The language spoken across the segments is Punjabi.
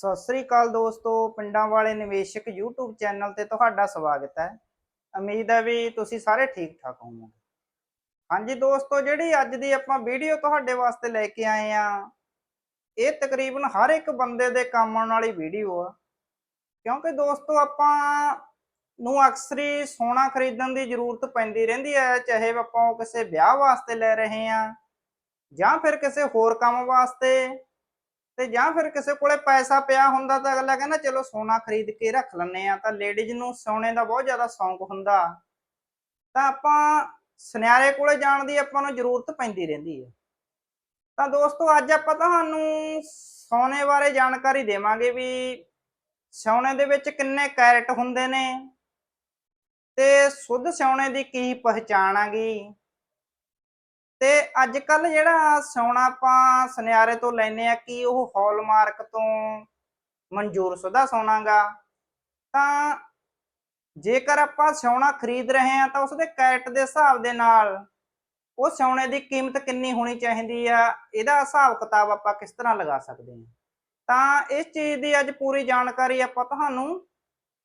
ਸਤਿ ਸ੍ਰੀ ਅਕਾਲ ਦੋਸਤੋ, ਪਿੰਡਾਂ ਵਾਲੇ ਨਿਵੇਸ਼ਕ YouTube ਚੈਨਲ ਤੇ ਤੁਹਾਡਾ ਸਵਾਗਤ ਹੈ। ਉਮੀਦ ਹੈ ਵੀ ਤੁਸੀਂ ਸਾਰੇ ਠੀਕ ਠਾਕ ਹੋਵੋਗੇ। ਹਾਂਜੀ ਦੋਸਤੋ, ਜਿਹੜੀ ਅੱਜ ਦੀ ਆਪਾਂ ਵੀਡੀਓ ਤੁਹਾਡੇ ਵਾਸਤੇ ਲੈ ਕੇ ਆਏ ਆ ਇਹ ਤਕਰੀਬਨ ਹਰ ਇੱਕ ਬੰਦੇ ਦੇ ਕੰਮ ਆਉਣ ਵਾਲੀ ਵੀਡੀਓ ਆ। ਕਿਉਂਕਿ ਦੋਸਤੋ, ਆਪਾਂ ਨੂੰ ਅਕਸਰ ਹੀ ਸੋਨਾ ਖਰੀਦਣ ਦੀ ਜ਼ਰੂਰਤ ਪੈਂਦੀ ਰਹਿੰਦੀ ਹੈ, ਚਾਹੇ ਆਪਾਂ ਉਹ ਕਿਸੇ ਵਿਆਹ ਵਾਸਤੇ ਲੈ ਰਹੇ ਆ ਜਾਂ ਫਿਰ ਕਿਸੇ ਹੋਰ ਕੰਮ ਵਾਸਤੇ। ਤੇ ਜਾਂ ਫਿਰ ਕਿਸੇ ਕੋਲੇ ਪੈਸਾ ਪਿਆ ਹੁੰਦਾ ਤਾਂ ਅਗਲਾ ਕਹਿੰਦਾ, ਚਲੋ ਸੋਨਾ ਖਰੀਦ ਕੇ ਰੱਖ ਲੈਂਦੇ ਆ ਤਾਂ ਲੇਡੀਜ਼ ਨੂੰ ਸੋਨੇ ਦਾ ਬਹੁਤ ਜ਼ਿਆਦਾ ਸ਼ੌਂਕ ਹੁੰਦਾ। ਤਾਂ ਆਪਾਂ ਸੁਨਿਆਰੇ ਕੋਲੇ ਜਾਣ ਦੀ ਆਪਾਂ ਨੂੰ ਜ਼ਰੂਰਤ ਪੈਂਦੀ ਰਹਿੰਦੀ ਹੈ। ਤਾਂ ਦੋਸਤੋ, ਅੱਜ ਆਪਾਂ ਤੁਹਾਨੂੰ ਸੋਨੇ ਬਾਰੇ ਜਾਣਕਾਰੀ ਦੇਵਾਂਗੇ ਵੀ ਸੋਨੇ ਦੇ ਵਿੱਚ ਕਿੰਨੇ ਕੈਰਟ ਹੁੰਦੇ ਨੇ ਤੇ ਸ਼ੁੱਧ ਸੋਨੇ ਦੀ ਕੀ ਪਹਿਚਾਣ ਆਗੀ ਤੇ ਅੱਜ ਕੱਲ ਜਿਹੜਾ ਸੋਨਾ ਆਪਾਂ ਸੁਨਿਆਰੇ ਤੋਂ ਲੈਨੇ ਆ ਕੀ ਉਹ ਹਾਲਮਾਰਕ ਤੋਂ ਮਨਜ਼ੂਰ ਸ਼ੁਦਾ ਸੋਨਾਗਾ ਤਾਂ ਜੇਕਰ ਆਪਾਂ ਸੋਨਾ ਖਰੀਦ ਰਹੇ ਆ ਤਾਂ ਉਸਦੇ ਕੈਰਟ ਦੇ ਹਿਸਾਬ ਦੇ ਨਾਲ ਉਹ ਸੋਨੇ ਦੀ ਕੀਮਤ ਕਿੰਨੀ ਹੋਣੀ ਚਾਹੀਦੀ ਆ, ਇਹਦਾ ਹਿਸਾਬ ਕਿਤਾਬ ਆਪਾਂ ਕਿਸ ਤਰ੍ਹਾਂ ਲਗਾ ਸਕਦੇ ਹਾਂ। ਤਾਂ ਇਸ ਚੀਜ਼ ਦੀ ਅੱਜ ਪੂਰੀ ਜਾਣਕਾਰੀ ਆਪਾਂ ਤੁਹਾਨੂੰ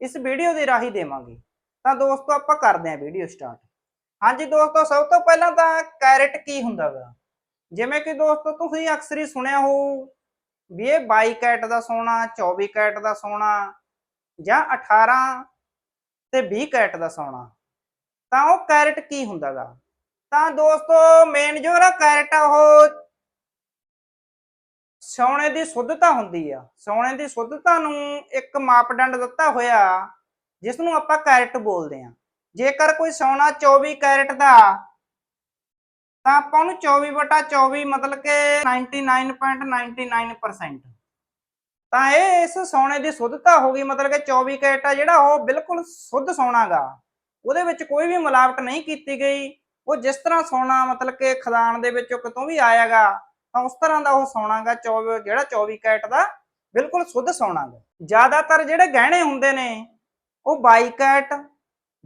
ਇਸ ਵੀਡੀਓ ਦੇ ਰਾਹੀਂ ਦੇਵਾਂਗੇ। ਤਾਂ ਦੋਸਤੋ ਆਪਾਂ ਕਰਦੇ ਹਾਂ ਵੀਡੀਓ ਸਟਾਰਟ। ਹਾਂਜੀ ਦੋਸਤੋ, ਸਭ ਤੋਂ ਪਹਿਲਾਂ ਤਾਂ ਕੈਰਟ ਕੀ ਹੁੰਦਾ ਗਾ? ਜਿਵੇਂ ਕਿ ਦੋਸਤੋ, ਤੁਸੀਂ ਅਕਸਰ ਹੀ ਸੁਣਿਆ ਹੋ ਵੀ ਇਹ 22 ਕੈਰਟ ਦਾ ਸੋਨਾ 24 ਕੈਰਟ ਦਾ ਸੋਨਾ ਜਾਂ 18 ਤੇ 20 ਕੈਰਟ ਦਾ ਸੋਨਾ। ਤਾਂ ਉਹ ਕੈਰਟ ਕੀ ਹੁੰਦਾ ਗਾ? ਤਾਂ ਦੋਸਤੋ ਮੇਨ ਜੋ ਨਾ ਕੈਰਟ ਆ, ਉਹ ਸੋਨੇ ਦੀ ਸ਼ੁੱਧਤਾ ਹੁੰਦੀ ਆ। ਸੋਨੇ ਦੀ ਸ਼ੁੱਧਤਾ ਨੂੰ ਇੱਕ ਮਾਪਦੰਡ ਦਿੱਤਾ ਹੋਇਆ ਜਿਸ ਨੂੰ ਆਪਾਂ ਕੈਰਟ ਬੋਲਦੇ ਆ। ਜੇਕਰ ਕੋਈ ਸੋਨਾ 24 ਕੈਰਟ ਦਾ, ਤਾਂ ਆਪਾਂ ਉਹਨੂੰ 24 ਬਟਾ 24 ਮਤਲਬ ਕਿ 99.99% ਤਾਂ ਇਹ ਇਸ ਸੋਨੇ ਦੀ ਸ਼ੁੱਧਤਾ ਹੋ ਗਈ, ਮਤਲਬ ਕਿ 24 ਕੈਰਟ ਆ ਜਿਹੜਾ ਉਹ ਬਿਲਕੁਲ ਸ਼ੁੱਧ ਸੋਨਾਗਾ ਉਹਦੇ ਵਿੱਚ ਕੋਈ ਵੀ ਮਿਲਾਵਟ ਨਹੀਂ ਕੀਤੀ ਗਈ। ਉਹ ਜਿਸ ਤਰ੍ਹਾਂ ਸੋਨਾ ਮਤਲਬ ਕਿ ਖਦਾਨ ਦੇ ਵਿੱਚੋਂ ਕਿਤੋਂ ਵੀ ਆਇਆਗਾ ਤਾਂ ਉਸ ਤਰ੍ਹਾਂ ਦਾ ਉਹ ਸੋਨਾਗਾ 24 ਜਿਹੜਾ 24 ਕੈਰਟ ਦਾ, ਬਿਲਕੁਲ ਸ਼ੁੱਧ ਸੋਨਾਗਾ ਜ਼ਿਆਦਾਤਰ ਜਿਹੜੇ ਗਹਿਣੇ ਹੁੰਦੇ ਨੇ, ਉਹ 22 ਕੈਰਟ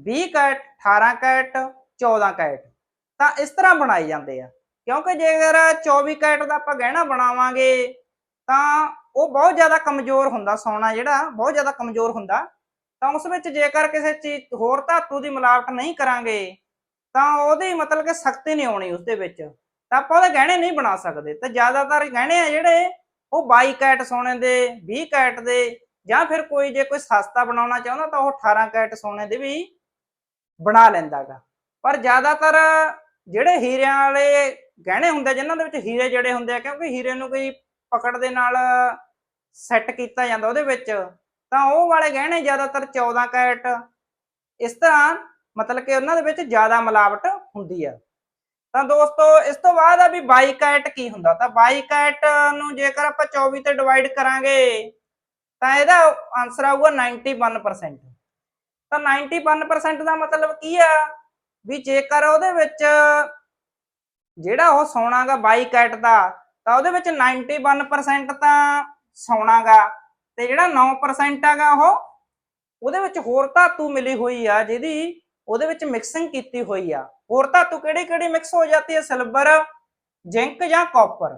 20 ਕੈਟ 18 ਕੈਟ 14 ਕੈਟ ਤਾਂ ਇਸ ਤਰ੍ਹਾਂ ਬਣਾਏ ਜਾਂਦੇ ਆ। ਕਿਉਂਕਿ ਜੇਕਰ 24 ਕੈਟ ਦਾ ਆਪਾਂ ਗਹਿਣਾ ਬਣਾਵਾਂਗੇ, ਤਾਂ ਉਹ ਬਹੁਤ ਜ਼ਿਆਦਾ ਕਮਜ਼ੋਰ ਹੁੰਦਾ, ਸੋਨਾ ਜਿਹੜਾ, ਬਹੁਤ ਜ਼ਿਆਦਾ ਕਮਜ਼ੋਰ ਹੁੰਦਾ। ਤਾਂ ਉਸ ਵਿੱਚ ਜੇਕਰ ਕਿਸੇ ਚੀਜ਼, ਹੋਰ ਧਾਤੂ ਦੀ ਮਿਲਾਵਟ ਨਹੀਂ ਕਰਾਂਗੇ, ਤਾਂ ਉਹਦੀ ਮਤਲਬ ਕਿ ਸਖਤੀ ਨਹੀਂ ਆਉਣੀ ਉਸ ਦੇ ਵਿੱਚ। ਤਾਂ ਆਪਾਂ ਉਹਦੇ ਗਹਿਣੇ ਨਹੀਂ ਬਣਾ ਸਕਦੇ। ਤਾਂ ਜ਼ਿਆਦਾਤਰ ਗਹਿਣੇ ਆ ਜਿਹੜੇ, ਉਹ 22 ਕੈਟ ਸੋਨੇ ਦੇ 20 ਕੈਟ ਦੇ, ਜਾਂ ਫਿਰ ਕੋਈ ਜੇ ਕੋਈ ਸਸਤਾ ਬਣਾਉਣਾ ਚਾਹੁੰਦਾ, ਤਾਂ ਉਹ 18 ਕੈਟ ਸੋਨੇ ਦੇ ਵੀ ਬਣਾ ਲੈਂਦਾਗਾ। ਪਰ ਜ਼ਿਆਦਾਤਰ ਜਿਹੜੇ ਹੀਰਿਆਂ ਵਾਲੇ ਗਹਿਣੇ ਹੁੰਦੇ, ਜਿਨ੍ਹਾਂ ਦੇ ਵਿੱਚ ਹੀਰੇ ਜੜੇ ਹੁੰਦੇ ਆ, ਕਿਉਂਕਿ ਹੀਰੇ ਨੂੰ ਕੋਈ ਪਕੜ ਦੇ ਨਾਲ ਸੈੱਟ ਕੀਤਾ ਜਾਂਦਾ ਉਹਦੇ ਵਿੱਚ, ਤਾਂ ਉਹ ਵਾਲੇ ਗਹਿਣੇ ਜ਼ਿਆਦਾਤਰ 14 ਕੈਰਟ, ਇਸ ਤਰ੍ਹਾਂ ਮਤਲਬ ਕਿ ਉਹਨਾਂ ਦੇ ਵਿੱਚ ਜ਼ਿਆਦਾ ਮਿਲਾਵਟ ਹੁੰਦੀ ਆ। ਤਾਂ ਦੋਸਤੋ, ਇਸ ਤੋਂ ਬਾਅਦ ਆ ਵੀ 22 ਕੈਰਟ ਕੀ ਹੁੰਦਾ? ਤਾਂ 22 ਕੈਰਟ ਨੂੰ ਜੇਕਰ ਆਪਾਂ 24 ਤੇ ਡਿਵਾਈਡ ਕਰਾਂਗੇ, ਤਾਂ ਇਹਦਾ ਆਨਸਰ ਆਊਗਾ 91% ਤਾਂ 91% ਦਾ ਮਤਲਬ ਕੀ ਆ? ਵੀ ਜੇਕਰ ਉਹਦੇ ਵਿੱਚ ਜਿਹੜਾ ਉਹ ਸੋਨਾਗਾ 22 ਕੈਟ ਦਾ, ਤਾਂ ਉਹਦੇ ਵਿੱਚ 91% ਤਾਂ ਸੋਨਾਗਾ ਤੇ ਜਿਹੜਾ 9% ਹੈਗਾ ਉਹ ਉਹਦੇ ਵਿੱਚ ਹੋਰ ਧਾਤੂ ਮਿਲੀ ਹੋਈ ਆ, ਜਿਹਦੀ ਉਹਦੇ ਵਿੱਚ ਮਿਕਸਿੰਗ ਕੀਤੀ ਹੋਈ ਆ। ਹੋਰ ਧਾਤੂ ਕਿਹੜੀ ਕਿਹੜੀ ਮਿਕਸ ਹੋ ਜਾਂਦੀ ਹੈ ਸਿਲਵਰ ਜ਼ਿੰਕ ਜਾਂ ਕਾਪਰ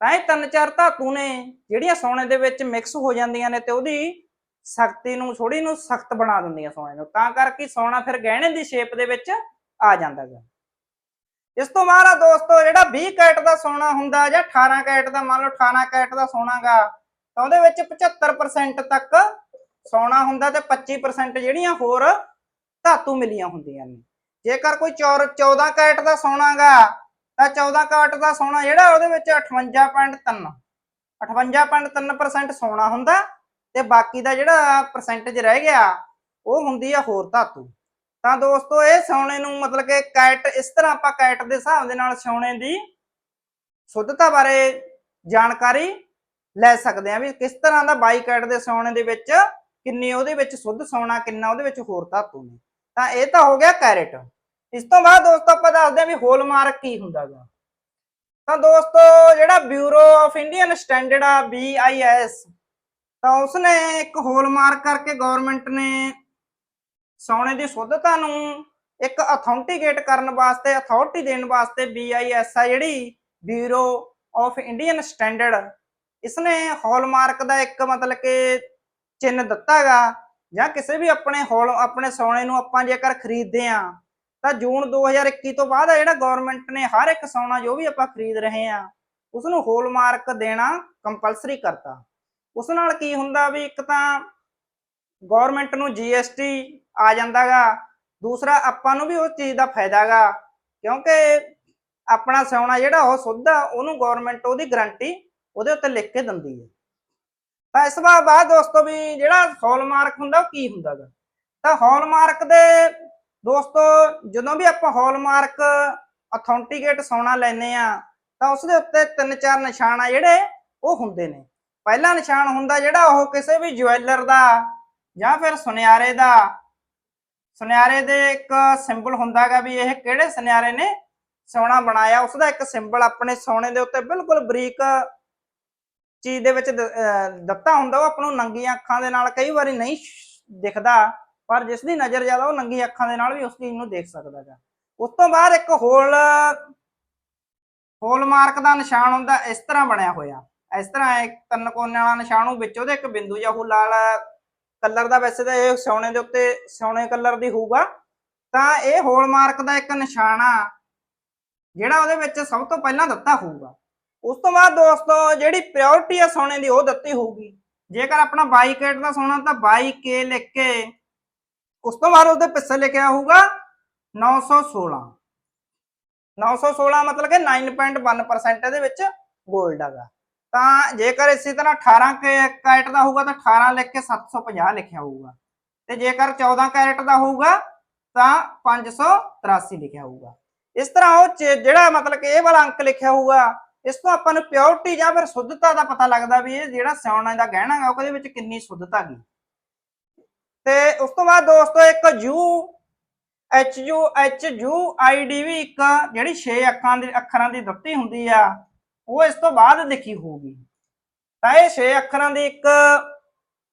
ਤਾਂ ਇਹ ਤਿੰਨ ਚਾਰ ਧਾਤੂ ਨੇ, ਜਿਹੜੀਆਂ ਸੋਨੇ ਦੇ ਵਿੱਚ ਮਿਕਸ ਹੋ ਜਾਂਦੀਆਂ ਨੇ ਤੇ ਉਹਦੀ ਸਖਤੀ ਨੂੰ ਥੋੜੀ ਨੂੰ ਸਖਤ ਬਣਾ ਦਿੰਦੀਆਂ ਸੋਨੇ ਨੂੰ, ਤਾਂ ਕਰਕੇ ਸੋਨਾ ਫਿਰ ਗਹਿਣੇ ਦੀ ਸ਼ੇਪ ਦੇ ਵਿੱਚ ਆ ਜਾਂਦਾ ਹੈ ਇਸ ਤੋਂ ਬਾਅਦ ਦੋਸਤੋ, ਜਿਹੜਾ 20 ਕੈਟ ਦਾ ਸੋਨਾ ਹੁੰਦਾ ਜਾਂ 18 ਕੈਟ ਦਾ, ਮੰਨ ਲਓ 18 ਕੈਟ ਦਾ ਸੋਨਾਗਾ ਤਾਂ ਉਹਦੇ ਵਿੱਚ 75% ਤੱਕ ਸੋਨਾ ਹੁੰਦਾ ਤੇ 25% ਜਿਹੜੀਆਂ ਹੋਰ ਧਾਤੂ ਮਿਲੀਆਂ ਹੁੰਦੀਆਂ ਨੇ। ਜੇਕਰ ਕੋਈ 14 ਕੈਟ ਦਾ ਸੋਨਾਗਾ ਤਾਂ 14 ਕੈਟ ਦਾ ਸੋਨਾ ਜਿਹੜਾ ਉਹਦੇ ਵਿੱਚ 58.3 58.3% ਸੋਨਾ ਹੁੰਦਾ ਤੇ ਬਾਕੀ ਦਾ ਜਿਹੜਾ ਪਰਸੈਂਟੇਜ ਰਹਿ ਗਿਆ, ਉਹ ਹੁੰਦੀ ਆ ਹੋਰ ਧਾਤੂ। ਤਾਂ ਦੋਸਤੋ, ਇਹ ਸੋਨੇ ਨੂੰ ਮਤਲਬ ਕਿ ਕੈਟ, ਇਸ ਤਰ੍ਹਾਂ ਆਪਾਂ ਕੈਟ ਦੇ ਹਿਸਾਬ ਦੇ ਨਾਲ ਸੋਨੇ ਦੀ ਸ਼ੁੱਧਤਾ ਬਾਰੇ ਜਾਣਕਾਰੀ ਲੈ ਸਕਦੇ ਆ ਵੀ ਕਿਸ ਤਰ੍ਹਾਂ ਦਾ 22 ਕੈਟ ਦੇ ਸੋਨੇ ਦੇ ਵਿੱਚ ਕਿੰਨੀ ਉਹਦੇ ਵਿੱਚ ਸ਼ੁੱਧ ਸੋਨਾ ਕਿੰਨਾ ਉਹਦੇ ਵਿੱਚ ਹੋਰ ਧਾਤੂ ਨੇ। ਤਾਂ ਇਹ ਤਾਂ ਹੋ ਗਿਆ ਕੈਰਟ। ਇਸ ਤੋਂ ਬਾਅਦ ਦੋਸਤੋ, ਆਪਾਂ ਦੱਸਦੇ ਆ ਵੀ ਹੋਲਮਾਰਕ ਕੀ ਹੁੰਦਾ ਗਾ ਤਾਂ ਦੋਸਤੋ, ਜਿਹੜਾ ਬਿਊਰੋ ਆਫ ਇੰਡੀਅਨ ਸਟੈਂਡਰਡ ਆ BIS ਤਾਂ ਉਸਨੇ ਇੱਕ ਹੋਲ ਹੋਲਮਾਰਕ ਕਰਕੇ ਗਵਰਨਮੈਂਟ ਨੇ ਸੋਨੇ ਦੀ ਸ਼ੁੱਧਤਾ ਨੂੰ ਇੱਕ ਅਥੈਂਟੀਕੇਟ ਕਰਨ ਵਾਸਤੇ ਅਥਾਰਟੀ ਦੇਣ ਵਾਸਤੇ BIS ਆ ਜਿਹੜੀ ਬਿਊਰੋ ਆਫ ਇੰਡੀਅਨ ਸਟੈਂਡਰਡ ਇਸਨੇ ਹਾਲਮਾਰਕ ਦਾ ਇੱਕ ਮਤਲਬ ਕਿ ਚਿੰਨ ਦਿੱਤਾਗਾ ਜਾਂ ਕਿਸੇ ਵੀ ਆਪਣੇ ਹਾਲ ਆਪਣੇ ਸੋਨੇ ਨੂੰ ਆਪਾਂ ਜੇਕਰ ਖਰੀਦਦੇ ਆ ਤਾਂ ਜੂਨ 2021 ਤੋਂ ਬਾਅਦ ਜਿਹੜਾ ਗਵਰਨਮੈਂਟ ਨੇ ਹਰ ਇੱਕ ਸੋਨਾ ਜੋ ਵੀ ਆਪਾਂ ਖਰੀਦ ਰਹੇ ਆ ਉਸ ਨੂੰ ਹਾਲਮਾਰਕ ਦੇਣਾ ਕੰਪਲਸਰੀ ਕਰਤਾ। ਉਸ ਨਾਲ ਕੀ ਹੁੰਦਾ ਵੀ ਇੱਕ ਤਾਂ ਗਵਰਨਮੈਂਟ ਨੂੰ ਜੀਐਸਟੀ ਆ ਜਾਂਦਾਗਾ, ਦੂਸਰਾ ਆਪਾਂ ਨੂੰ ਵੀ ਉਸ ਚੀਜ਼ ਦਾ ਫਾਇਦਾਗਾ, ਕਿਉਂਕਿ ਆਪਣਾ ਸੋਨਾ ਜਿਹੜਾ ਉਹ ਸੁੱਧ ਆ, ਉਹਨੂੰ ਗਵਰਨਮੈਂਟ ਉਹਦੀ ਗਾਰੰਟੀ ਉਹਦੇ ਉੱਤੇ ਲਿਖ ਕੇ ਦਿੰਦੀ ਹੈ ਤਾਂ ਇਸ ਵਾਰ ਬਾਅਦ ਦੋਸਤੋ ਵੀ ਜਿਹੜਾ ਹਾਲਮਾਰਕ ਹੁੰਦਾ ਉਹ ਕੀ ਹੁੰਦਾਗਾ? ਤਾਂ ਹਾਲਮਾਰਕ ਦੇ ਦੋਸਤੋ ਜਦੋਂ ਵੀ ਆਪਾਂ ਹਾਲਮਾਰਕ ਅਥੈਂਟੀਕੇਟ ਸੋਨਾ ਲੈਨੇ ਆ, ਤਾਂ ਉਸ ਦੇ ਉੱਤੇ ਤਿੰਨ ਚਾਰ ਨਿਸ਼ਾਨ ਆ ਜਿਹੜੇ ਉਹ ਹੁੰਦੇ ਨੇ। ਪਹਿਲਾ ਨਿਸ਼ਾਨ ਹੁੰਦਾ ਜਿਹੜਾ ਉਹ ਕਿਸੇ ਵੀ ਜੁਐਲਰ ਦਾ ਜਾਂ ਫਿਰ ਸੁਨਿਆਰੇ ਦਾ। ਸੁਨਿਆਰੇ ਦੇ ਇੱਕ ਸਿੰਬਲ ਹੁੰਦਾਗਾ ਵੀ ਇਹ ਕਿਹੜੇ ਸੁਨਿਆਰੇ ਨੇ? ਸੋਨਾ ਬਣਾਇਆ। ਉਸ ਦਾ ਇੱਕ ਸਿੰਬਲ ਆਪਣੇ ਸੋਨੇ ਦੇ ਉੱਤੇ ਬਿਲਕੁਲ ਬਰੀਕ ਚੀਜ਼ ਦੇ ਵਿੱਚ ਦਿੱਤਾ ਹੁੰਦਾ। ਉਹ ਆਪਾਂ ਨੂੰ ਨੰਗੀਆਂ ਅੱਖਾਂ ਦੇ ਨਾਲ ਕਈ ਵਾਰੀ ਨਹੀਂ ਦਿਖਦਾ, ਪਰ ਜਿਸ ਦੀ ਨਜ਼ਰ ਜ਼ਿਆਦਾ ਉਹ ਨੰਗੀ ਅੱਖਾਂ ਦੇ ਨਾਲ ਵੀ ਉਸ ਚੀਜ਼ ਨੂੰ ਦੇਖ ਸਕਦਾ ਹੈ ਉਸ ਤੋਂ ਬਾਅਦ ਇੱਕ ਹੋਲ ਹੋਲ ਮਾਰਕ ਦਾ ਨਿਸ਼ਾਨ ਹੁੰਦਾ, ਇਸ ਤਰ੍ਹਾਂ ਬਣਿਆ ਹੋਇਆ। ਇਸ ਤਰ੍ਹਾਂ ਇੱਕ ਤਿੰਨ ਕੋਨੇ ਵਾਲਾ ਨਿਸ਼ਾਨ, ਉਹ ਵਿੱਚ ਉਹਦੇ ਇੱਕ ਬਿੰਦੂ ਜਾਂ ਉਹ ਲਾਲ ਕਲਰ ਦਾ ਵੈਸੇ ਤਾਂ ਇਹ ਸੋਨੇ ਦੇ ਉੱਤੇ ਸੋਨੇ ਕਲਰ ਦੀ ਹੋਊਗਾ। ਤਾਂ ਇਹ ਹੋਲ ਮਾਰਕ ਦਾ ਇੱਕ ਨਿਸ਼ਾਨ ਆ, ਜਿਹੜਾ ਉਹਦੇ ਵਿੱਚ ਸਭ ਤੋਂ ਪਹਿਲਾਂ ਦਿੱਤਾ ਹੋਊਗਾ। ਉਸ ਤੋਂ ਬਾਅਦ ਦੋਸਤੋ, ਜਿਹੜੀ ਪ੍ਰਾਇੋਰਟੀ ਆ ਸੋਨੇ ਦੀ, ਉਹ ਦਿੱਤੀ ਹੋਊਗੀ। ਜੇਕਰ ਆਪਣਾ 22 ਕੈਰਟ ਦਾ ਸੋਨਾ, ਤਾਂ 22K ਲਿਖ ਕੇ ਉਸ ਤੋਂ ਬਾਅਦ ਉਹਦੇ ਪਿੱਛੇ ਲਿਖਿਆ ਹੋਊਗਾ 916 916 ਮਤਲਬ ਕਿ 9.1% ਇਹਦੇ ਵਿੱਚ 골ਡ ਹੈਗਾ। ਤਾਂ ਜੇਕਰ ਇਸੇ ਤਰ੍ਹਾਂ 18 ਕ- ਕੈਰਟ ਦਾ ਹੋਊਗਾ ਤਾਂ 18 ਲਿਖ ਕੇ 750 ਲਿਖਿਆ ਹੋਊਗਾ। ਤੇ ਜੇਕਰ 14 ਕੈਰਟ ਦਾ ਹੋਊਗਾ ਤਾਂ 583 ਲਿਖਿਆ ਹੋਊਗਾ। ਇਸ ਤਰ੍ਹਾਂ ਉਹ ਜਿਹੜਾ ਮਤਲਬ ਕਿ ਇਹ ਵਾਲਾ ਅੰਕ ਲਿਖਿਆ ਹੋਊਗਾ, ਇਸ ਤੋਂ ਆਪਾਂ ਨੂੰ ਪਿਓਰਟੀ ਜਾਂ ਫਿਰ ਸ਼ੁੱਧਤਾ ਦਾ ਪਤਾ ਲੱਗਦਾ ਵੀ ਇਹ ਜਿਹੜਾ ਸੋਨਾ ਦਾ ਗਹਿਣਾ ਹੈ ਉਹਦੇ ਵਿੱਚ ਕਿੰਨੀ ਸ਼ੁੱਧਤਾ ਗਈ ਤੇ ਉਸ ਤੋਂ ਬਾਅਦ ਦੋਸਤੋ ਇੱਕ U, H U H U I D ਵੀ ਇੱਕ ਜਿਹੜੀ 6 ਅੱਖਾਂ ਦੀ, ਅੱਖਰਾਂ ਦੀ ਦਿੱਤੀ ਹੁੰਦੀ ਆ। ਉਹ ਇਸ ਤੋਂ ਬਾਅਦ ਲਿਖੀ ਹੋਊਗੀ। ਤਾਂ ਇਹ 6 ਅੱਖਰਾਂ ਦੀ ਇੱਕ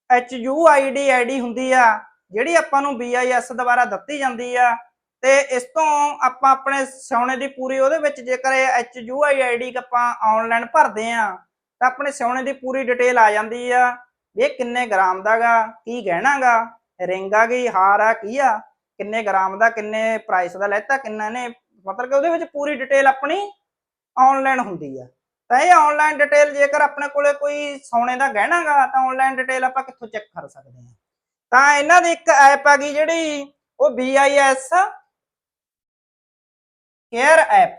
H U I D ID ਹੁੰਦੀ ਆ, ਜਿਹੜੀ ਆਪਾਂ ਨੂੰ BIS ਦੁਆਰਾ ਦਿੱਤੀ ਜਾਂਦੀ ਆ। ਤੇ ਇਸ ਤੋਂ ਆਪਾਂ ਆਪਣੇ ਸੋਨੇ ਦੀ ਪੂਰੀ, ਉਹਦੇ ਵਿੱਚ ਜੇਕਰ ਐਚ ਯੂ ਆਈ ਆਈਡੀ ਆਪਾਂ ਆਨਲਾਈਨ ਭਰਦੇ ਆ, ਤਾਂ ਆਪਣੇ ਸਿਉਣੇ ਦੀ ਪੂਰੀ ਡਿਟੇਲ ਆ ਜਾਂਦੀ ਆ ਵੀ ਇਹ ਕਿੰਨੇ ਗ੍ਰਾਮ ਦਾਗਾ ਕੀ ਗਹਿਣਾਗਾ ਰਿੰਗ ਆ ਗਈ, ਹਾਰ ਆ, ਕੀ ਆ, ਕਿੰਨੇ ਗ੍ਰਾਮ ਦਾ, ਕਿੰਨੇ ਪ੍ਰਾਈਸ ਦਾ, ਲੈਤਾ, ਕਿੰਨਾ ਨੇ, ਮਤਲਬ ਕਿ ਉਹਦੇ ਵਿੱਚ ਪੂਰੀ ਡਿਟੇਲ ਆਪਣੀ ਆਨਲਾਈਨ ਹੁੰਦੀ ਆ। ਤਾਂ ਇਹ ਆਨਲਾਈਨ ਡਿਟੇਲ ਜੇਕਰ ਆਪਣੇ ਕੋਲੇ ਕੋਈ ਸੋਨੇ ਦਾ ਗਹਿਣਾਗਾ ਤਾਂ ਆਨਲਾਈਨ ਡਿਟੇਲ ਆਪਾਂ ਕਿੱਥੋਂ ਚੈੱਕ ਕਰ ਸਕਦੇ ਹਾਂ? ਤਾਂ ਇਹਨਾਂ ਦੀ ਇੱਕ ਐਪ ਆ ਗਈ ਜਿਹੜੀ, ਉਹ BIS ਕੇਅਰ ਐਪ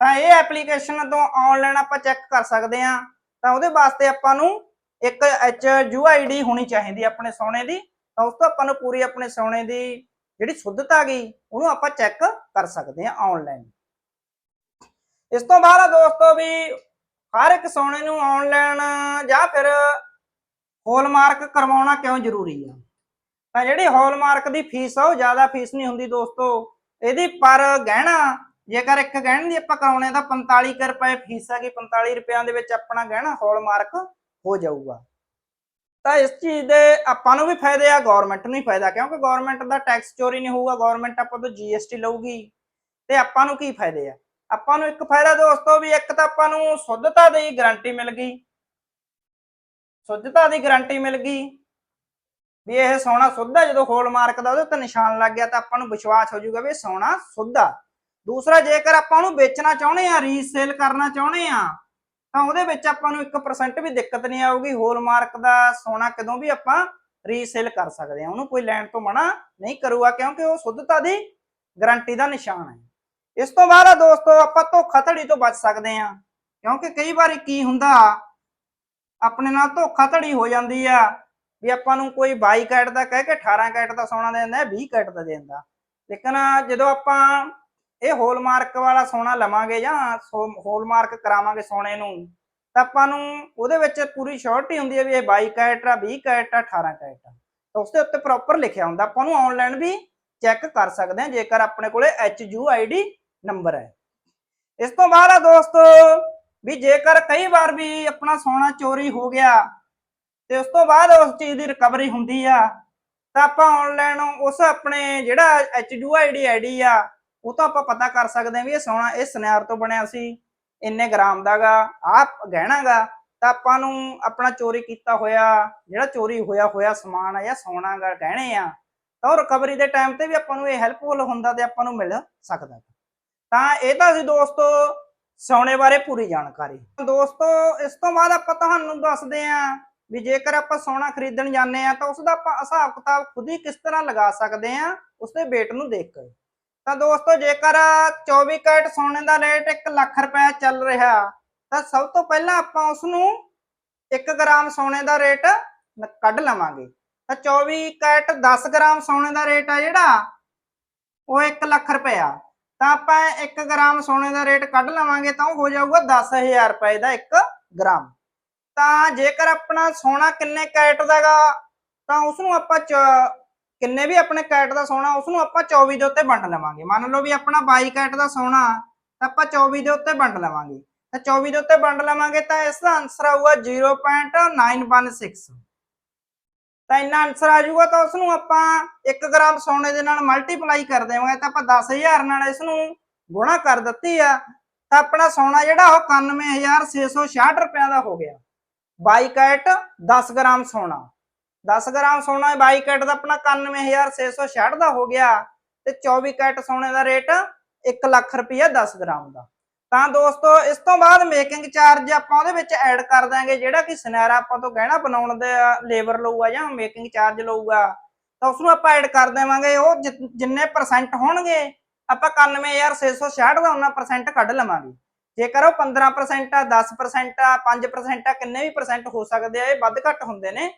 ਤਾਂ ਇਹ ਐਪਲੀਕੇਸ਼ਨ ਤੋਂ ਆਨਲਾਈਨ ਆਪਾਂ ਚੈੱਕ ਕਰ ਸਕਦੇ ਹਾਂ। ਤਾਂ ਉਹਦੇ ਵਾਸਤੇ ਆਪਾਂ ਨੂੰ ਇੱਕ HUID ਹੋਣੀ ਚਾਹੀਦੀ ਆਪਣੇ ਸੋਨੇ ਦੀ। ਤਾਂ ਉਸ ਤੋਂ ਆਪਾਂ ਨੂੰ ਪੂਰੀ ਆਪਣੇ ਸੋਨੇ ਦੀ ਜਿਹੜੀ ਸ਼ੁੱਧਤਾ ਗਈ, ਉਹਨੂੰ ਆਪਾਂ ਚੈੱਕ ਕਰ ਸਕਦੇ ਹਾਂ ਆਨਲਾਈਨ ਇਸ ਤੋਂ ਬਾਅਦ ਆ ਦੋਸਤੋ ਵੀ ਹਰ ਇੱਕ ਸੋਨੇ ਨੂੰ ਆਨਲਾਈਨ ਜਾਂ ਫਿਰ ਹੋਲਮਾਰਕ ਕਰਵਾਉਣਾ ਕਿਉਂ ਜ਼ਰੂਰੀ ਆ? ਤਾਂ ਜਿਹੜੀ ਹੋਲਮਾਰਕ ਦੀ ਫੀਸ ਆ, ਉਹ ਜ਼ਿਆਦਾ ਫੀਸ ਨਹੀਂ ਹੁੰਦੀ ਦੋਸਤੋ। ਇਹਦੀ ਪਰ ਗਹਿਣਾ, ਜੇਕਰ ਇੱਕ ਗਹਿਣੇ ਦੀ ਆਪਾਂ ਕਰਾਉਣੇ ਤਾਂ 45 ਕੁ ਰੁਪਏ ਫੀਸ ਹੈਗੀ 45 ਰੁਪਿਆਂ ਦੇ ਵਿੱਚ ਆਪਣਾ ਗਹਿਣਾ ਹੋਲਮਾਰਕ ਹੋ ਜਾਊਗਾ। ਤਾਂ ਇਸ ਚੀਜ਼ ਦੇ ਆਪਾਂ ਨੂੰ ਵੀ ਫਾਇਦੇ ਆ ਗਵਰਨਮੈਂਟ ਨੂੰ ਹੀ ਫਾਇਦਾ, ਕਿਉਂਕਿ ਗਵਰਨਮੈਂਟ ਦਾ ਟੈਕਸ ਚੋਰੀ ਨਹੀਂ ਹੋਊਗਾ ਗਵਰਨਮੈਂਟ ਆਪਾਂ ਤੋਂ ਜੀਐਸਟੀ ਲਊਗੀ। ਤੇ ਆਪਾਂ ਨੂੰ ਕੀ ਫਾਇਦੇ ਆ? ਆਪਾਂ ਨੂੰ ਇੱਕ ਫਾਇਦਾ ਦੋਸਤੋ ਵੀ ਇੱਕ ਤਾਂ ਆਪਾਂ ਨੂੰ ਸ਼ੁੱਧਤਾ ਦੀ ਗਾਰੰਟੀ ਮਿਲ ਗਈ। ਸ਼ੁੱਧਤਾ ਦੀ ਗਾਰੰਟੀ ਮਿਲ ਗਈ ਵੀ ਇਹ ਸੋਨਾ ਸੁੱਧਾ ਜਦੋਂ ਹੋਲ ਮਾਰਕ ਦਾ ਉਹਦੇ ਉੱਤੇ ਨਿਸ਼ਾਨ ਲੱਗ ਗਿਆ ਤਾਂ ਆਪਾਂ ਨੂੰ ਵਿਸ਼ਵਾਸ ਹੋ ਜਾਊਗਾ ਵੀ ਸੋਨਾ ਸੁੱਧਾ ਦੂਸਰਾ, ਜੇਕਰ ਆਪਾਂ ਉਹਨੂੰ ਵੇਚਣਾ ਚਾਹੁੰਦੇ ਆ ਰੀਸੇਲ ਕਰਨਾ ਚਾਹੁੰਦੇ ਆ, ਤਾਂ ਉਹਦੇ ਵਿੱਚ ਆਪਾਂ ਨੂੰ 1% ਵੀ ਦਿੱਕਤ ਨਹੀਂ ਆਊਗੀ। ਹੋਲ ਮਾਰਕ ਦਾ ਸੋਨਾ ਕਦੋਂ ਵੀ ਆਪਾਂ ਰੀਸੇਲ ਕਰ ਸਕਦੇ ਆ। ਉਹਨੂੰ ਕੋਈ ਲੈਣ ਤੋਂ ਮਨਾ ਨਹੀਂ ਕਰੂਗਾ ਕਿਉਂਕਿ ਉਹ ਸ਼ੁੱਧਤਾ ਦੀ ਗਾਰੰਟੀ ਦਾ ਨਿਸ਼ਾਨ ਹੈ। ਇਸ ਤੋਂ ਬਾਅਦ ਆ ਦੋਸਤੋ, ਆਪਾਂ ਧੋਖਾਧੜੀ ਤੋਂ ਬਚ ਸਕਦੇ ਆ ਕਿਉਂਕਿ ਕਈ ਵਾਰੀ ਕੀ ਹੁੰਦਾ, ਆਪਣੇ ਨਾਲ ਧੋਖਾਧੜੀ ਹੋ ਜਾਂਦੀ ਆ, ਵੀ ਆਪਾਂ ਨੂੰ ਕੋਈ 22 ਕੈਟ ਦਾ ਕਹਿ ਕੇ 18 ਕੈਟ ਦਾ ਸੋਨਾ ਦੇ ਦਿੰਦਾ 20 ਕੈਟ ਦਾ ਦਿੰਦਾ। ਲੇਕਿਨ ਜਦੋਂ ਆਪਾਂ ਇਹ ਹੋਲਮਾਰਕ ਵਾਲਾ ਸੋਨਾ ਲਵਾਂਗੇ ਜਾਂ ਹੋਲਮਾਰਕ ਕਰਾਵਾਂਗੇ ਸੋਨੇ ਨੂੰ, ਤਾਂ ਆਪਾਂ ਨੂੰ ਉਹਦੇ ਵਿੱਚ ਪੂਰੀ ਸ਼ੋਰਟੀ ਹੁੰਦੀ ਹੈ ਵੀ ਇਹ 22 ਕੈਟ ਆ 20 ਕੈਟ ਆ 18 ਕੈਟ ਆ। ਤਾਂ ਉਸ ਦੇ ਉੱਤੇ ਪ੍ਰੋਪਰ ਲਿਖਿਆ ਹੁੰਦਾ। ਆਪਾਂ ਨੂੰ ਆਨਲਾਈਨ ਵੀ ਚੈੱਕ ਕਰ ਸਕਦੇ ਹਾਂ, ਜੇਕਰ ਆਪਣੇ ਕੋਲੇ HUID ਨੰਬਰ ਹੈ। ਇਸ ਤੋਂ ਬਾਅਦ ਆ ਦੋਸਤੋ, ਵੀ ਜੇਕਰ ਕਈ ਵਾਰ ਵੀ ਆਪਣਾ ਸੋਨਾ ਚੋਰੀ ਹੋ ਗਿਆ ਤੇ ਉਸ ਤੋਂ ਬਾਅਦ ਉਸ ਚੀਜ਼ ਦੀ ਰਿਕਵਰੀ ਹੁੰਦੀ ਆ, ਤਾਂ ਆਪਾਂ ਆਨਲਾਈਨ ਉਸ ਆਪਣੇ ਜਿਹੜਾ HUID ਆਈਡੀ ਆ, ਉਹ ਤਾਂ ਆਪਾਂ ਪਤਾ ਕਰ ਸਕਦੇ ਹਾਂ ਵੀ ਇਹ ਸੋਨਾ ਇਹ ਸੁਨਿਆਰ ਤੋਂ ਬਣਿਆ ਸੀ, ਇੰਨੇ ਗ੍ਰਾਮ ਦਾਗਾ ਆ ਗਹਿਣਾਗਾ ਤਾਂ ਆਪਾਂ ਨੂੰ ਆਪਣਾ ਚੋਰੀ ਕੀਤਾ ਹੋਇਆ, ਜਿਹੜਾ ਚੋਰੀ ਹੋਇਆ ਹੋਇਆ ਸਮਾਨ ਆ ਜਾਂ ਸੋਨਾ ਗਾ, ਗਹਿਣੇ ਆ, ਤਾਂ ਉਹ ਰਿਕਵਰੀ ਦੇ ਟਾਈਮ ਤੇ ਵੀ ਆਪਾਂ ਨੂੰ ਇਹ ਹੈਲਪਫੁਲ ਹੁੰਦਾ ਤੇ ਆਪਾਂ ਨੂੰ ਮਿਲ ਸਕਦਾ। ਤਾਂ ਇਹ ਤਾਂ ਸੀ ਦੋਸਤੋ ਸੋਨੇ ਬਾਰੇ ਪੂਰੀ ਜਾਣਕਾਰੀ। ਦੋਸਤੋ, ਇਸ ਤੋਂ ਬਾਅਦ ਆਪਾਂ ਤੁਹਾਨੂੰ ਦੱਸਦੇ ਆਂ ਵੀ ਜੇਕਰ ਆਪਾਂ ਸੋਨਾ ਖਰੀਦਣ ਜਾਂਦੇ ਆ ਤਾਂ ਉਸ ਦਾ ਆਪਾਂ ਹਿਸਾਬ ਕਿਤਾਬ ਖੁਦ ਹੀ ਕਿਸ ਤਰ੍ਹਾਂ ਲਗਾ ਸਕਦੇ ਆ ਉਸ ਦੇ weight ਨੂੰ ਦੇਖ ਕੇ। ਤਾਂ ਦੋਸਤੋ, ਜੇਕਰ 24 ਕੈਰਟ ਸੋਨੇ ਦਾ ਰੇਟ 1 ਲੱਖ ਰੁਪਏ ਚੱਲ ਰਿਹਾ, ਤਾਂ ਸਭ ਤੋਂ ਪਹਿਲਾਂ ਆਪਾਂ ਉਸ ਨੂੰ 1 ਗ੍ਰਾਮ ਸੋਨੇ ਦਾ ਰੇਟ ਕੱਢ ਲਵਾਂਗੇ। ਤਾਂ 24 ਕੈਰਟ 10 ਗ੍ਰਾਮ ਸੋਨੇ ਦਾ ਰੇਟ ਆ ਜਿਹੜਾ, ਉਹ 1 ਲੱਖ ਰੁਪਇਆ ਤਾਂ ਆਪਾਂ 1 ਗ੍ਰਾਮ ਸੋਨੇ ਦਾ ਰੇਟ ਕੱਢ ਲਵਾਂਗੇ ਤਾਂ ਉਹ ਹੋ ਜਾਊਗਾ 10000 ਰੁਪਏ ਦਾ 1 ਗ੍ਰਾਮ। ਤਾਂ ਜੇਕਰ ਆਪਣਾ ਸੋਨਾ ਕਿੰਨੇ ਕੈਰਟ ਦਾਗਾ, ਤਾਂ ਉਸ ਨੂੰ ਆਪਾਂ ਚ- ਕਿੰਨੇ ਵੀ ਆਪਣੇ ਕੈਟ ਦਾ ਸੋਨਾ ਉਸ ਨੂੰ ਆਪਾਂ 24 ਦੇ ਉੱਤੇ ਵੰਡ ਲਵਾਂਗੇ। ਮੰਨ ਲਓ ਵੀ ਆਪਣਾ 22 ਕੈਟ ਦਾ ਸੋਨਾ, ਤਾਂ ਆਪਾਂ 24 ਦੇ ਉੱਤੇ ਵੰਡ ਲਵਾਂਗੇ। ਤਾਂ 24 ਦੇ ਉੱਤੇ ਵੰਡ ਲਵਾਂਗੇ ਤਾਂ ਇਸ ਦਾ ਆਨਸਰ ਆਊਗਾ 0.916 ਤਾਂ ਇੰਨਾ ਆਨਸਰ ਆ ਜਾਊਗਾ ਤਾਂ ਉਸ ਨੂੰ ਆਪਾਂ 1 ਗ੍ਰਾਮ ਸੋਨੇ ਦੇ ਨਾਲ ਮਲਟੀਪਲਾਈ ਕਰ ਦੇਵਾਂਗੇ, ਤਾਂ ਆਪਾਂ 10000 ਨਾਲ ਇਸ ਨੂੰ ਗੁਣਾ ਕਰ ਦਿੱਤੀ ਆ, ਤਾਂ ਆਪਣਾ ਸੋਨਾ ਜਿਹੜਾ ਉਹ 91666 ਰੁਪਏ ਦਾ ਹੋ ਗਿਆ। 22 ਕੈਟ 10 ਗ੍ਰਾਮ ਸੋਨਾ। 10 ਗ੍ਰਾਮ ਸੋਨਾ 22 ਕੈਟ ਦਾ ਆਪਣਾ 91666 ਦਾ ਹੋ ਗਿਆ, ਤੇ 24 ਕੈਟ ਸੋਨੇ ਦਾ ਰੇਟ 1 ਲੱਖ ਰੁਪਇਆ 10 ਗ੍ਰਾਮ ਦਾ। ਤਾਂ ਦੋਸਤੋ, ਇਸ ਤੋਂ ਬਾਅਦ ਮੇਕਿੰਗ ਚਾਰਜ ਆਪਾਂ ਉਹਦੇ ਵਿੱਚ ਐਡ ਕਰ ਦਾਂਗੇ ਜਿਹੜਾ ਕਿ ਸੁਨਹਿਰਾ ਆਪਾਂ ਤੋਂ ਗਹਿਣਾ ਬਣਾਉਣ ਦੇ ਲੇਬਰ ਲਊਗਾ ਜਾਂ ਮੇਕਿੰਗ ਚਾਰਜ ਲਊਗਾ। ਤਾਂ ਉਸ ਨੂੰ ਆਪਾਂ ਐਡ ਕਰ ਦੇਵਾਂਗੇ, ਉਹ ਜਿ- ਜਿੰਨੇ ਪਰਸੈਂਟ ਹੋਣਗੇ, ਆਪਾਂ 91666 ਦਾ ਉਹਨਾਂ ਪਰਸੈਂਟ ਕੱਢ ਲਵਾਂਗੇ। ਜੇਕਰ ਉਹ 15% ਆ 10% ਆ 5% ਆ, ਕਿੰਨੇ ਵੀ ਪਰਸੈਂਟ ਹੋ ਸਕਦੇ ਆ, ਇਹ ਵੱਧ ਘੱਟ ਹੁੰਦੇ ਨੇ।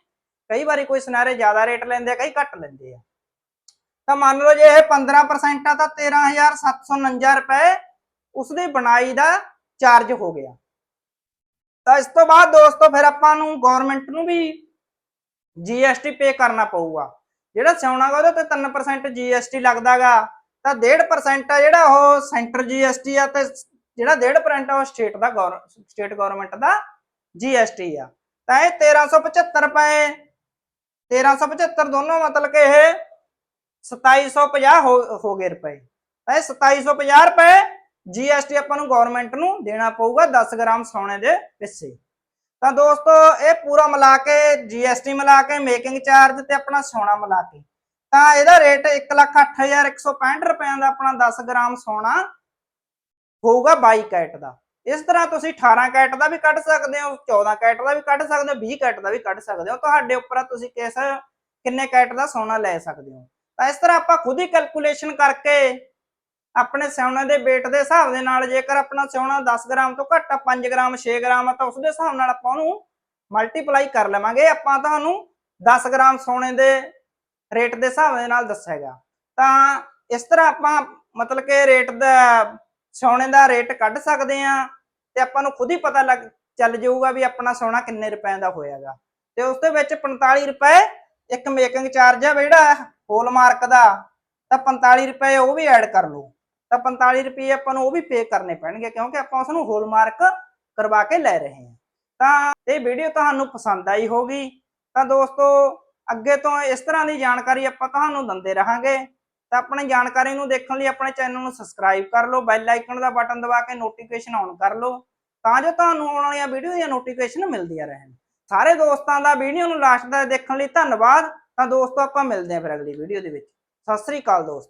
ਕਈ ਵਾਰੀ ਕੋਈ ਸੁਨਹਿਰੇ ਜ਼ਿਆਦਾ ਰੇਟ ਲੈਂਦੇ ਆ, ਕਈ ਘੱਟ ਲੈਂਦੇ ਆ। ਤਾਂ ਮੰਨ ਲਓ ਜੇ ਇਹ 15% ਆ, ਤਾਂ 13749 ਰੁਪਏ ਉਸ ਦੀ ਬਣਾਈ ਦਾ ਚਾਰਜ ਹੋ ਗਿਆ। ਤਾਂ ਇਸ ਤੋਂ ਬਾਅਦ ਦੋਸਤੋ ਫਿਰ ਆਪਾਂ ਨੂੰ ਗਵਰਨਮੈਂਟ ਨੂੰ ਵੀ GST ਪੇ ਕਰਨਾ ਪਊਗਾ। ਜਿਹੜਾ ਸੋਨਾ ਉਹਦੇ ਤੇ 3% GST ਲੱਗਦਾਗਾ ਤਾਂ 1.5% ਆ ਜਿਹੜਾ ਉਹ ਸੈਂਟਰ GST ਆ ਤੇ ਜਿਹੜਾ 1.5% ਉਹ ਸਟੇਟ ਦਾ ਸਟੇਟ ਗਵਰਨਮੈਂਟ ਦਾ ਜੀਐਸਟੀ ਆ। ਤਾਂ ਇਹ 1375 ਰੁਪਏ 1375 ਦੋਨੋਂ ਮਤਲਬ ਕਿ ਇਹ 2750 ਹੋ ਹੋ ਗਏ ਰੁਪਏ। ਤਾਂ ਇਹ 2750 ਰੁਪਏ GST ਆਪਾਂ ਨੂੰ ਗਵਰਨਮੈਂਟ ਨੂੰ ਦੇਣਾ ਪਊਗਾ 10 ਗ੍ਰਾਮ ਸੋਨੇ ਦੇ ਪਿੱਛੇ। ਤਾਂ ਦੋਸਤੋ ਇਹ ਪੂਰਾ ਮਿਲਾ ਕੇ GST ਮਿਲਾ ਕੇ ਮੇਕਿੰਗ ਚਾਰਜ ਤੇ ਆਪਣਾ ਸੋਨਾ ਮਿਲਾ ਕੇ। ਤਾਂ ਇਹਦਾ ਰੇਟ 1,08,165 ਰੁਪਏ ਦਾ ਆਪਣਾ 10 ਗ੍ਰਾਮ ਸੋਨਾ ਹੋਊਗਾ 22 ਕੈਟ ਦਾ। ਇਸ ਤਰ੍ਹਾਂ ਤੁਸੀਂ 18 ਕੈਟ ਦਾ ਵੀ ਕੱਢ ਸਕਦੇ ਹੋ 14 ਕੈਟ ਦਾ ਵੀ ਕੱਢ ਸਕਦੇ ਹੋ 20 ਕੈਟ ਦਾ ਵੀ ਕੱਢ ਸਕਦੇ ਹੋ। ਤੁਹਾਡੇ ਉੱਪਰ ਤੁਸੀਂ ਕਿਸ ਕਿੰਨੇ ਕੈਟ ਦਾ ਸੋਨਾ ਲੈ ਸਕਦੇ ਹੋ। ਤਾਂ ਇਸ ਤਰ੍ਹਾਂ ਆਪਾਂ ਖੁਦ ਹੀ ਕੈਲਕੂਲੇਸ਼ਨ ਕਰਕੇ ਆਪਣੇ ਸੋਨੇ ਦੇ weight ਦੇ ਹਿਸਾਬ ਦੇ ਨਾਲ ਜੇਕਰ ਆਪਣਾ ਸੋਨਾ 10 ਗ੍ਰਾਮ ਤੋਂ ਘੱਟ ਆ 5 ਗ੍ਰਾਮ 6 ਗ੍ਰਾਮ ਆ, ਤਾਂ ਉਸ ਦੇ ਹਿਸਾਬ ਨਾਲ ਆਪਾਂ ਉਹਨੂੰ ਮਲਟੀਪਲਾਈ ਕਰ ਲਵਾਂਗੇ। ਆਪਾਂ ਤੁਹਾਨੂੰ 10 ਗ੍ਰਾਮ ਸੋਨੇ ਦੇ ਰੇਟ ਦੇ ਹਿਸਾਬ ਦੇ ਨਾਲ ਦੱਸੇਗਾ ਤਾਂ ਇਸ ਤਰ੍ਹਾਂ ਆਪਾਂ ਮਤਲਬ ਕਿ ਰੇਟ ਦਾ ਸੋਨੇ ਦਾ ਰੇਟ ਕੱਢ ਸਕਦੇ ਆ ਤੇ ਆਪਾਂ ਨੂੰ ਖੁਦ ਹੀ ਪਤਾ ਲੱਗ, ਚੱਲ ਜਾਊਗਾ ਵੀ ਆਪਣਾ ਸੋਨਾ ਕਿੰਨੇ ਰੁਪਏ ਦਾ ਹੋਇਆਗਾ। ਤੇ ਉਸ ਦੇ ਵਿੱਚ 45 ਰੁਪਏ ਇੱਕ ਮੇਕਿੰਗ ਚਾਰਜ ਆ ਜਿਹੜਾ ਹੋਲਮਾਰਕ ਦਾ, ਤਾਂ 45 ਰੁਪਏ ਉਹ ਵੀ ਐਡ ਕਰ ਲਓ। ਤਾਂ 45 ਰੁਪਏ ਆਪਾਂ ਨੂੰ ਉਹ ਵੀ ਪੇ ਕਰਨੇ ਪੈਣਗੇ, ਕਿਉਂਕਿ ਆਪਾਂ ਉਸ ਨੂੰ ਹੋਲਮਾਰਕ ਕਰਵਾ ਕੇ ਲੈ ਰਹੇ ਹਾਂ। ਤਾਂ ਇਹ ਵੀਡੀਓ ਤੁਹਾਨੂੰ ਪਸੰਦ ਆਈ ਹੋਗੀ ਤਾਂ ਦੋਸਤੋ, ਅੱਗੇ ਤੋਂ ਇਸ ਤਰ੍ਹਾਂ ਦੀ ਜਾਣਕਾਰੀ ਆਪਾਂ ਤੁਹਾਨੂੰ ਦਿੰਦੇ ਰਹਾਂਗੇ। ਤਾਂ ਆਪਣੀ ਜਾਣਕਾਰੀ ਨੂੰ ਦੇਖਣ ਲਈ ਆਪਣੇ ਚੈਨਲ ਨੂੰ ਸਬਸਕ੍ਰਾਈਬ ਕਰ ਲਓ ਬੈਲ ਆਈਕਨ ਦਾ ਬਟਨ ਦਬਾ ਕੇ ਨੋਟੀਫਿਕੇਸ਼ਨ ਆਨ ਕਰ ਲਓ, ਤਾਂ ਜੋ ਤੁਹਾਨੂੰ ਆਉਣ ਵਾਲੀਆਂ ਵੀਡੀਓ ਦੀਆਂ ਨੋਟੀਫਿਕੇਸ਼ਨ ਮਿਲਦੀਆਂ ਰਹਿਣ। ਸਾਰੇ ਦੋਸਤਾਂ ਦਾ ਵੀਡੀਓ ਨੂੰ ਲਾਸਟ ਤੱਕ ਦੇਖਣ ਲਈ ਧੰਨਵਾਦ। ਤਾਂ ਦੋਸਤੋ, ਆਪਾਂ ਮਿਲਦੇ ਹਾਂ ਫਿਰ ਅਗਲੀ ਵੀਡੀਓ ਦੇ ਵਿੱਚ। ਸਤਿ ਸ੍ਰੀ ਅਕਾਲ ਦੋਸਤੋ।